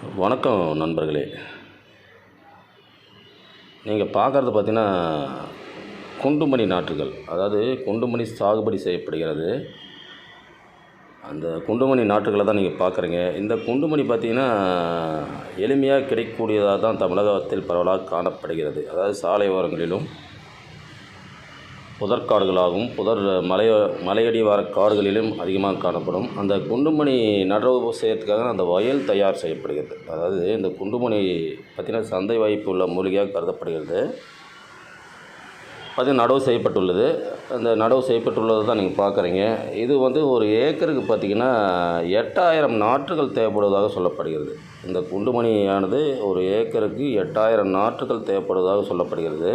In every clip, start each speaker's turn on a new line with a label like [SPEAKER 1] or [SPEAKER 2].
[SPEAKER 1] வணக்கம் நண்பர்களே. நீங்கள் பார்க்குறது பார்த்தீங்கன்னா குண்டுமணி நாற்றுகள். அதாவது குண்டுமணி சாகுபடி செய்யப்படுகிறது. அந்த குண்டுமணி நாற்றுகளை தான் நீங்கள் பார்க்குறீங்க. இந்த குண்டுமணி பார்த்தீங்கன்னா எளிமையாக கிடைக்கக்கூடியதாக தான் தமிழகத்தில் பரவலாக காணப்படுகிறது. அதாவது சாலை ஓரங்களிலும் புதற்காடுகளாகவும் புதர் மலைய மலையடிவார காடுகளிலும் அதிகமாக காணப்படும். அந்த குண்டுமணி நடவு செய்யறதுக்காக அந்த வயல் தயார் செய்யப்படுகிறது. அதாவது இந்த குண்டுமணி பார்த்திங்கன்னா சந்தை வாய்ப்பு உள்ள மூலிகையாக கருதப்படுகிறது. பார்த்திங்கன்னா நடவு செய்யப்பட்டுள்ளது. அந்த நடவு செய்யப்பட்டுள்ளதை தான் நீங்கள் பார்க்குறீங்க. இது வந்து ஒரு ஏக்கருக்கு பார்த்திங்கன்னா எட்டாயிரம் நாற்றுகள் தேவைப்படுவதாக சொல்லப்படுகிறது. இந்த குண்டுமணியானது ஒரு ஏக்கருக்கு எட்டாயிரம் நாற்றுகள் தேவைப்படுவதாக சொல்லப்படுகிறது.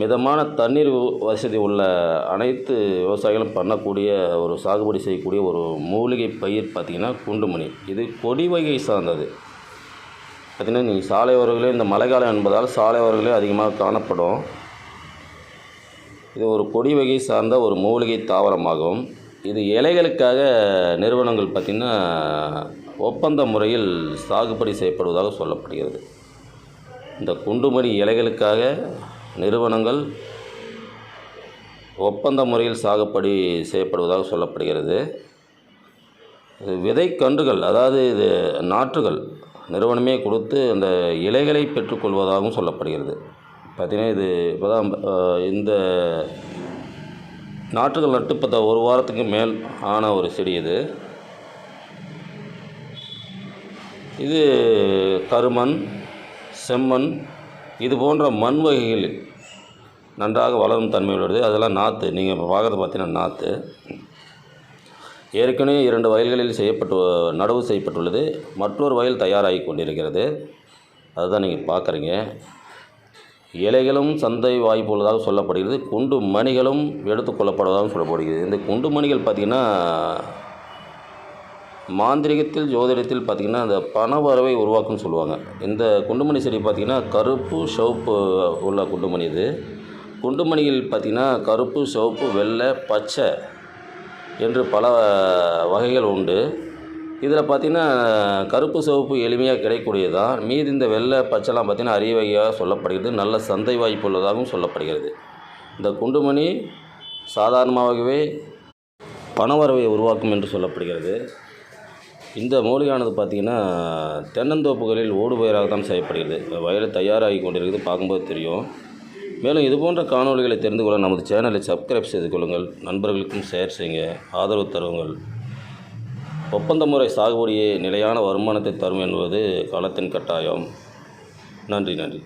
[SPEAKER 1] மிதமான தண்ணீர் வசதி உள்ள அனைத்து விவசாயிகளும் பண்ணக்கூடிய ஒரு சாகுபடி செய்யக்கூடிய ஒரு மூலிகை பயிர் பார்த்திங்கன்னா குண்டுமணி. இது கொடி வகை சார்ந்தது. பார்த்திங்கன்னா நீங்கள் சாலை ஓரங்களே இந்த மழைக்காலம் என்பதால் சாலை ஓரங்களே அதிகமாக காணப்படும். இது ஒரு கொடி வகை சார்ந்த ஒரு மூலிகை தாவரமாகும். இது இலைகளுக்காக நிறுவனங்கள் பார்த்திங்கன்னா ஒப்பந்த முறையில் சாகுபடி செய்யப்படுவதாக சொல்லப்படுகிறது. இந்த குண்டுமணி இலைகளுக்காக நிறுவனங்கள் ஒப்பந்த முறையில் சாகுபடி செய்யப்படுவதாக சொல்லப்படுகிறது. விதைக்கன்றுகள் அதாவது இது நாற்றுகள் நிறுவனமே கொடுத்து அந்த இலைகளை பெற்றுக்கொள்வதாகவும் சொல்லப்படுகிறது. பார்த்திங்கன்னா இது இப்போ தான் இந்த நாற்றுகள் நட்டு இப்போ ஒரு வாரத்துக்கு மேல் ஆன ஒரு செடி இது. இது கருமண் செம்மண் இது போன்ற மண் வகைகள் நன்றாக வளரும் தன்மை உள்ளது. அதெல்லாம் நாற்று நீங்கள் இப்போ பார்க்குறது பார்த்தீங்கன்னா நாற்று ஏற்கனவே இரண்டு வயல்களில் செய்யப்பட்டு நடவு செய்யப்பட்டுள்ளது. மற்றொரு வயல் தயாராகி கொண்டிருக்கிறது. அதுதான் நீங்கள் பார்க்குறீங்க இலைகளும் சந்தை வாய்ப்பு உள்ளதாக சொல்லப்படுகிறது. குண்டு மணிகளும் எடுத்துக்கொள்ளப்படுவதாகவும் சொல்லப்படுகிறது. இந்த குண்டு மணிகள் பார்த்திங்கன்னா மாந்திரிகத்தில் ஜோதிடத்தில் பார்த்திங்கன்னா அந்த பண வரவை உருவாக்கும்னு சொல்லுவாங்க. இந்த குண்டுமணி செடி பார்த்திங்கன்னா கருப்பு சிவப்பு உள்ள குண்டுமணி இது. குண்டுமணியில் பார்த்திங்கன்னா கருப்பு சிவப்பு வெள்ளை பச்சை என்று பல வகைகள் உண்டு. இதில் பார்த்திங்கன்னா கருப்பு சிவப்பு எளிமையாக கிடைக்கக்கூடியது தான் மீதி இந்த வெள்ளை பச்சைலாம் பார்த்திங்கன்னா அரிய வகையாக சொல்லப்படுகிறது. நல்ல சந்தை வாய்ப்பு உள்ளதாகவும் சொல்லப்படுகிறது. இந்த குண்டுமணி சாதாரணமாகவே பணவரவை உருவாக்கும் என்று சொல்லப்படுகிறது. இந்த மூலிகையானது பார்த்திங்கன்னா தென்னந்தோப்புகளில் ஓடுபயிராக தான் செய்யப்படுகிறது. வயலில் தயாராகி கொண்டிருக்கிறது பார்க்கும்போது தெரியும். மேலும் இது போன்ற காணொளிகளை தெரிந்து கொள்ள நமது சேனலை சப்ஸ்கிரைப் செய்து கொள்ளுங்கள். நண்பர்களுக்கும் ஷேர் செய்யுங்க. ஆதரவு தருங்கள். ஒப்பந்த முறை சாகுபடியே நிலையான வருமானத்தை தரும் என்பது காலத்தின் கட்டாயம். நன்றி நன்றி.